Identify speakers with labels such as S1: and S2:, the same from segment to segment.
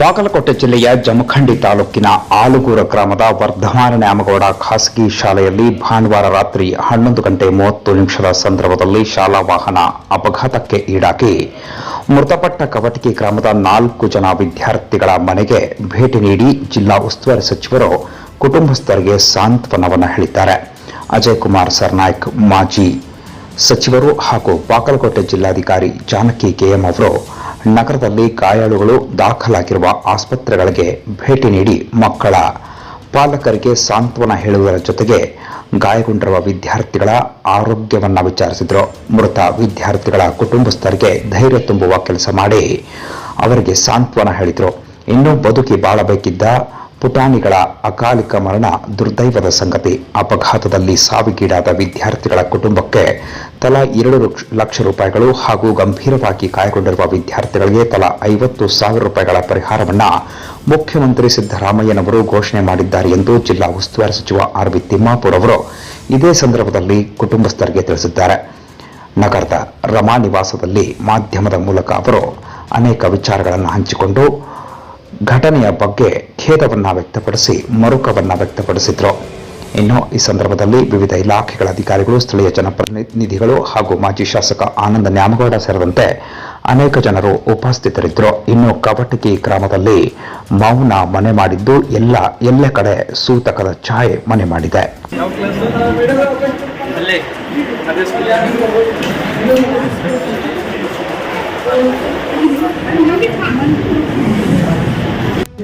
S1: ಬಾಗಲಕೋಟೆ ಜಿಲ್ಲೆಯ ಜಮಖಂಡಿ ತಾಲೂಕಿನ ಆಲುಗೂರ ಗ್ರಾಮದ ವರ್ಧಮಾನ ನ್ಯಾಮಗೌಡ ಖಾಸಗಿ ಶಾಲೆಯಲ್ಲಿ ಭಾನುವಾರ ರಾತ್ರಿ ಹನ್ನೊಂದು ಗಂಟೆ ಮೂವತ್ತು ನಿಮಿಷದ ಸಂದರ್ಭದಲ್ಲಿ ಶಾಲಾ ವಾಹನ ಅಪಘಾತಕ್ಕೆ ಈಡಾಗಿ ಮೃತಪಟ್ಟ ಕವಟಗಿ ಗ್ರಾಮದ ನಾಲ್ಕು ಜನ ವಿದ್ಯಾರ್ಥಿಗಳ ಮನೆಗೆ ಭೇಟಿ ನೀಡಿ ಜಿಲ್ಲಾ ಉಸ್ತುವಾರಿ ಸಚಿವರು ಕುಟುಂಬಸ್ಥರಿಗೆ ಸಾಂತ್ವನವನ್ನು ಹೇಳಿದ್ದಾರೆ. ಅಜಯ್ ಕುಮಾರ್ ಸರ್ನಾಯ್ಕ್, ಮಾಜಿ ಸಚಿವರು ಹಾಗೂ ಬಾಗಲಕೋಟೆ ಜಿಲ್ಲಾಧಿಕಾರಿ ಜಾನಕಿ ಕೆಎಂ ಅವರು ನಗರದಲ್ಲಿ ಗಾಯಾಳುಗಳು ದಾಖಲಾಗಿರುವ ಆಸ್ಪತ್ರೆಗಳಿಗೆ ಭೇಟಿ ನೀಡಿ ಮಕ್ಕಳ ಪಾಲಕರಿಗೆ ಸಾಂತ್ವನ ಹೇಳುವುದರ ಜೊತೆಗೆ ಗಾಯಗೊಂಡಿರುವ ವಿದ್ಯಾರ್ಥಿಗಳ ಆರೋಗ್ಯವನ್ನು ವಿಚಾರಿಸಿದರು. ಮೃತ ವಿದ್ಯಾರ್ಥಿಗಳ ಕುಟುಂಬಸ್ಥರಿಗೆ ಧೈರ್ಯ ತುಂಬುವ ಕೆಲಸ ಮಾಡಿ ಅವರಿಗೆ ಸಾಂತ್ವನ ಹೇಳಿದರು. ಇನ್ನೂ ಬದುಕಿ ಬಾಳಬೇಕಿದ್ದ ಪುಟಾಣಿಗಳ ಅಕಾಲಿಕ ಮರಣ ದುರ್ದೈವದ ಸಂಗತಿ ಅಪಘಾತದಲ್ಲಿ ಸಾವಿಗೀಡಾದ ವಿದ್ಯಾರ್ಥಿಗಳ ಕುಟುಂಬಕ್ಕೆ ತಲಾ ಎರಡು ಲಕ್ಷ- ರೂಪಾಯಿಗಳು ಹಾಗೂ ಗಂಭೀರವಾಗಿ ಗಾಯಗೊಂಡಿರುವ ವಿದ್ಯಾರ್ಥಿಗಳಿಗೆ ತಲಾ ಐವತ್ತು ಸಾವಿರ ರೂಪಾಯಿಗಳ ಪರಿಹಾರವನ್ನು ಮುಖ್ಯಮಂತ್ರಿ ಸಿದ್ದರಾಮಯ್ಯನವರು ಘೋಷಣೆ ಮಾಡಿದ್ದಾರೆ ಎಂದು ಜಿಲ್ಲಾ ಉಸ್ತುವಾರಿ ಸಚಿವ ಆರ್ ವಿ ತಿಮ್ಮಾಪುರ್ ಅವರು ಇದೇ ಸಂದರ್ಭದಲ್ಲಿ ಕುಟುಂಬಸ್ಥರಿಗೆ ತಿಳಿಸಿದ್ದಾರೆ. ನಗರದ ರಮಾ ನಿವಾಸದಲ್ಲಿ ಮಾಧ್ಯಮದ ಮೂಲಕ ಅವರು ಅನೇಕ ವಿಚಾರಗಳನ್ನು ಹಂಚಿಕೊಂಡು ಘಟನೆಯ ಬಗ್ಗೆ ಖೇದವನ್ನ ವ್ಯಕ್ತಪಡಿಸಿ, ಮರುಕವನ್ನ ವ್ಯಕ್ತಪಡಿಸಿದ್ರು. ಇನ್ನು ಈ ಸಂದರ್ಭದಲ್ಲಿ ವಿವಿಧ ಇಲಾಖೆಗಳ ಅಧಿಕಾರಿಗಳು, ಸ್ಥಳೀಯ ಜನಪ್ರತಿನಿಧಿಗಳು ಹಾಗೂ ಮಾಜಿ ಶಾಸಕ ಆನಂದ ನ್ಯಾಮಗೌಡ ಸೇರಿದಂತೆ ಅನೇಕ ಜನರು ಉಪಸ್ಥಿತರಿದ್ದರು ಇನ್ನು ಕವಟಗಿ ಗ್ರಾಮದಲ್ಲಿ ಮೌನ ಮನೆ ಮಾಡಿದ್ದು ಎಲ್ಲ ಎಲ್ಲ ಕಡೆ ಸೂತಕದ ಛಾಯೆ ಮನೆ ಮಾಡಿದೆ.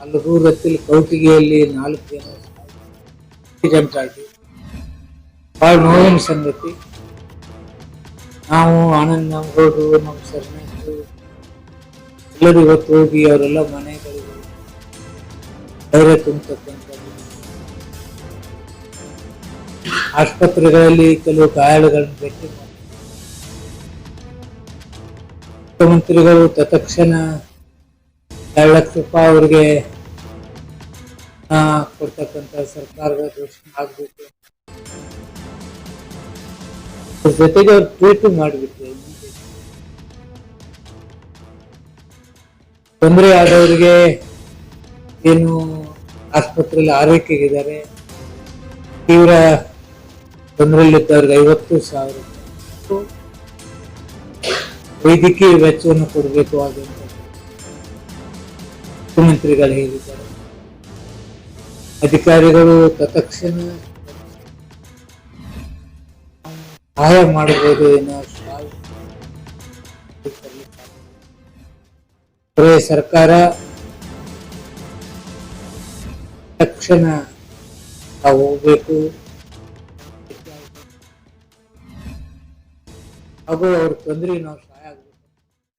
S2: ಅಲ್ಲೂರದಲ್ಲಿ ಕೌಟಿಗೆಯಲ್ಲಿ ನಾಲ್ಕು ಜನ ಜನರಾಗಿ ಭಾಳ ನೋವಿನ ಸಂಗತಿ ನಾವು ಆನಂದ್ ನಮ್ಗೌಡ್ರು ನಮ್ಮ ಸರ್ನಾಯ್ಕು ಎಲ್ಲರೂ ಇವತ್ತು ಹೋಗಿ ಅವರೆಲ್ಲ ಮನೆಗಳಿಗೆ ಧೈರ್ಯ ತುಂಬತಕ್ಕಂಥದ್ದು. ಆಸ್ಪತ್ರೆಗಳಲ್ಲಿ ಕೆಲವು ಗಾಯಾಳುಗಳನ್ನು ಭೇಟಿ ಮುಖ್ಯಮಂತ್ರಿಗಳು ತತ್ಕ್ಷಣ ಎರಡು ಲಕ್ಷ ರೂಪಾಯಿ ಅವರಿಗೆ ಕೊಡ್ತಕ್ಕಂಥ ಸರ್ಕಾರದ ಘೋಷಣೆ ಆಗಬೇಕು. ಜೊತೆಗೆ ಅವ್ರು ಟ್ವೀಟ್ ಮಾಡಿಬಿಟ್ರೆ. ತೊಂದರೆ ಆದವರಿಗೆ ಏನು ಆಸ್ಪತ್ರೆಯಲ್ಲಿ ಆರೈಕೆಗಿದ್ದಾರೆ. ತೀವ್ರ ತೊಂದರೆಯಲ್ಲಿದ್ದವ್ರಿಗೆ ಐವತ್ತು ಸಾವಿರ. ವೈದ್ಯಕೀಯ ವೆಚ್ಚವನ್ನು ಕೊಡಬೇಕು ಆದಂತ ಮುಖ್ಯಮಂತ್ರಿಗಳು ಹೇಳಿದ್ದಾರೆ. ಅಧಿಕಾರಿಗಳು ತತ್ಕ್ಷಣ ಸಹಾಯ ಮಾಡಬಹುದು ಏನೋ ಸರ್ಕಾರ ತಕ್ಷಣ ಹೋಗ್ಬೇಕು. ಹಾಗೂ ಅವ್ರ ತೊಂದರೆ ನಾವು